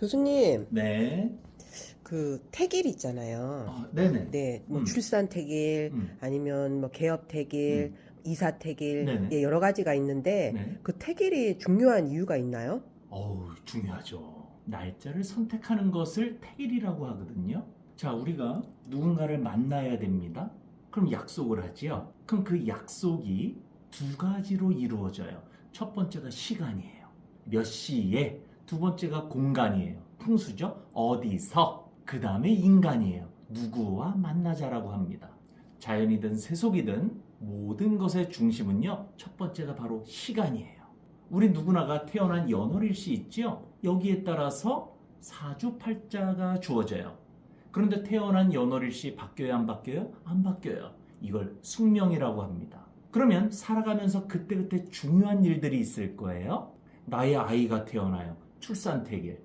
교수님, 네. 그 태길 있잖아요. 아, 네네. 네, 뭐 음. 출산 태길, 음. 아니면 뭐 개업 태길, 이사 태길, 네네. 예, 여러 가지가 있는데 네. 그 태길이 중요한 이유가 있나요? 어우, 중요하죠. 날짜를 선택하는 것을 태일이라고 하거든요. 자, 우리가 누군가를 만나야 됩니다. 그럼 약속을 하지요. 그럼 그 약속이 두 가지로 이루어져요. 첫 번째가 시간이에요. 몇 시에. 두 번째가 공간이에요. 풍수죠. 어디서. 그 다음에 인간이에요. 누구와 만나자라고 합니다. 자연이든 세속이든 모든 것의 중심은요. 첫 번째가 바로 시간이에요. 우리 누구나가 태어난 연월일시 있죠? 여기에 따라서 사주팔자가 주어져요. 그런데 태어난 연월일시 바뀌어요, 안 바뀌어요? 안 바뀌어요. 이걸 숙명이라고 합니다. 그러면 살아가면서 그때그때 중요한 일들이 있을 거예요. 나의 아이가 태어나요. 출산태길.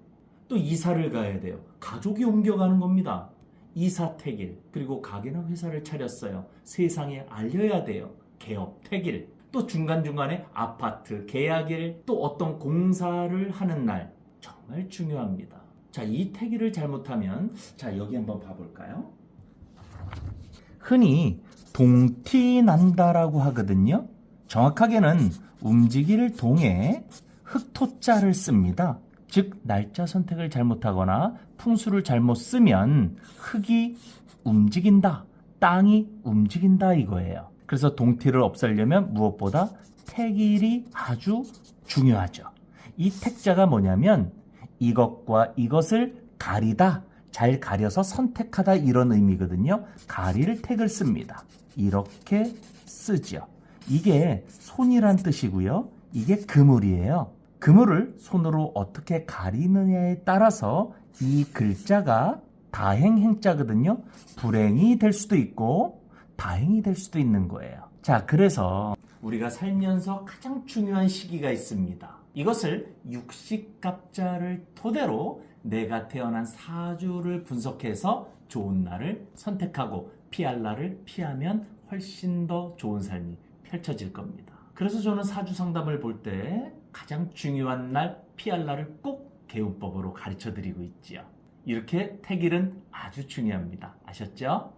또 이사를 가야 돼요. 가족이 옮겨가는 겁니다. 이사태길. 그리고 가게나 회사를 차렸어요. 세상에 알려야 돼요. 개업태길. 또 중간중간에 아파트, 계약일, 또 어떤 공사를 하는 날. 정말 중요합니다. 자, 이 태기를 잘못하면, 자, 여기 한번 봐볼까요? 흔히 동티 난다라고 하거든요. 정확하게는 움직일 동에 흑토자를 씁니다. 즉, 날짜 선택을 잘못하거나 풍수를 잘못 쓰면 흙이 움직인다, 땅이 움직인다 이거예요. 그래서 동티를 없애려면 무엇보다 택일이 아주 중요하죠. 이 택자가 뭐냐면 이것과 이것을 가리다, 잘 가려서 선택하다 이런 의미거든요. 가릴 택을 씁니다. 이렇게 쓰죠. 이게 손이란 뜻이고요. 이게 그물이에요. 그물을 손으로 어떻게 가리느냐에 따라서 이 글자가 다행 행자거든요. 불행이 될 수도 있고 다행이 될 수도 있는 거예요. 자, 그래서 우리가 살면서 가장 중요한 시기가 있습니다. 이것을 육식갑자를 토대로 내가 태어난 사주를 분석해서 좋은 날을 선택하고 피할 날을 피하면 훨씬 더 좋은 삶이 펼쳐질 겁니다. 그래서 저는 사주 상담을 볼 때 가장 중요한 날 피할 날을 꼭 개운법으로 가르쳐 드리고 있지요. 이렇게 태길은 아주 중요합니다. 아셨죠?